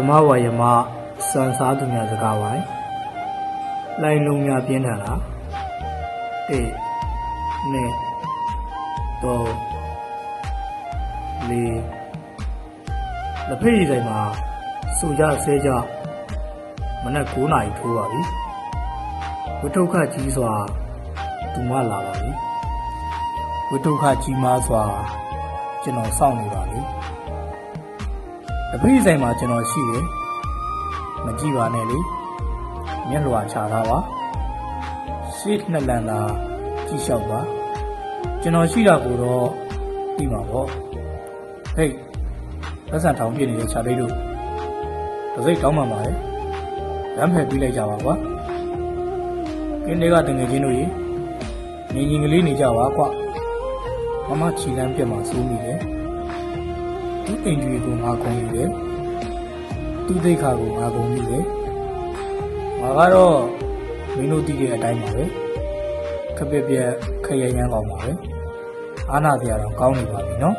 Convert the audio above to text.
ဓမ္မဝါယမစံစားသူများစကားဝိုင်းလိုင်လုံးများပြင်းထန်လားအေးနဲ့တော့လေးလက်ဖက်ရည်ဆိုင်မှာစူကြဆဲကြမနက်9နာရီထိုးပါပြီဝိတုခကြီးစွာသူမလာပါပြီဝိတုခကြီးမားစွာကျွန်တော်စောင့်နေပါလိ တပည့်ဆိုင်မှာကျွန်တော်ရှိတယ်မကြည့်ပါနဲ့လေမျက်လွှာချထားပါရှေ့နှစ်လန်သာကြည့်လျှောက်ပါကျွန်တော်ရှိတာကိုတော့ပြီးမှာပေါ့ဟေးလက်ဆန်ထောင်ပြည့်နေတဲ့ခြာလေးတို့တစ်စိတ်တောင်းမှပါလေရမ်းဖယ်ပြီးလိုက်ကြပါကွာကင်းတွေကတငယ်ချင်းတို့ရေနေရင်ကလေးနေကြပါကွာမမချီလန်းပြက်မှာစိုးမိတယ် သူ့အိမ်ကြီးကိုငါခုံယူတယ်သူ့ဒိတ်ခါကိုငါခုံယူတယ်ငါကတော့မင်းတို့တည်တဲ့အတိုင်းပါပဲခက်ပြက်ပြက်ခက်ရရမ်းကောင်းပါပဲအာနာတရားတော့ကောင်းနေပါပြီနော်